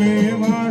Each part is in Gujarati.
ಸೇವಾ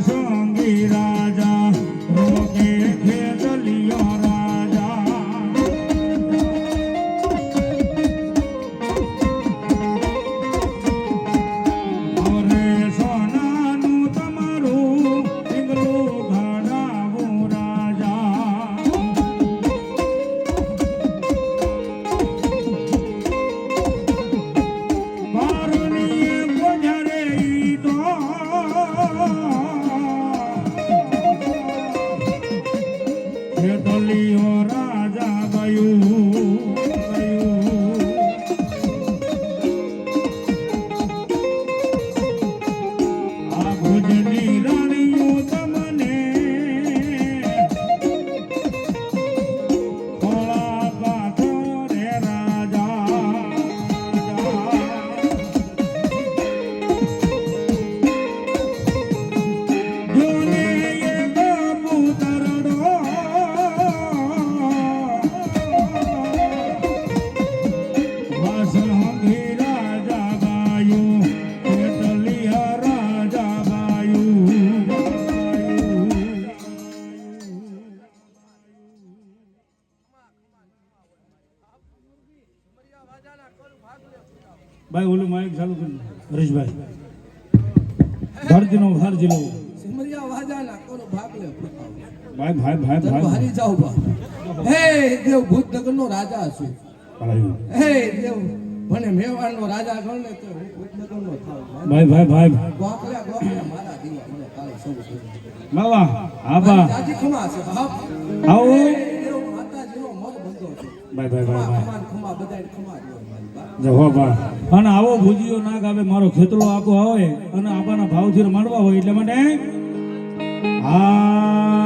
ભાઈ ઓલું માઇક ચાલુ કરી હરીશભાઈ. ભારતીનો ભાર જિલ્લો સિમરિયા વાજાના કોનો ભાગ લે ભાઈ ભાઈ ભાઈ ભાઈ. હારી જાઓ બા. હે દેવ ભૂતનગર નો રાજા છું. ભાઈ હે દેવ મને મેવાડ નો રાજા ગણ તો હું ભૂતનગર નો થાવ. ભાઈ ભાઈ ભાઈ. ગોખલ્યા ગોખલ્યા મારા દીવા કાલે સૌ. બાબા હા બા. દાદી ખમા છે બાપ આવો. દેવ માતાજીનો મર બંધો છે. ભાઈ ભાઈ ભાઈ ભાઈ. ખમા ખમા બધાય ખમા દ્યો મારી બા. જહો બા અને આવો ભુજીયો નાગ આવે, મારો ખેતરો આખો આવે અને આપણા ભાવથી માંડવા હોય, એટલે માટે આ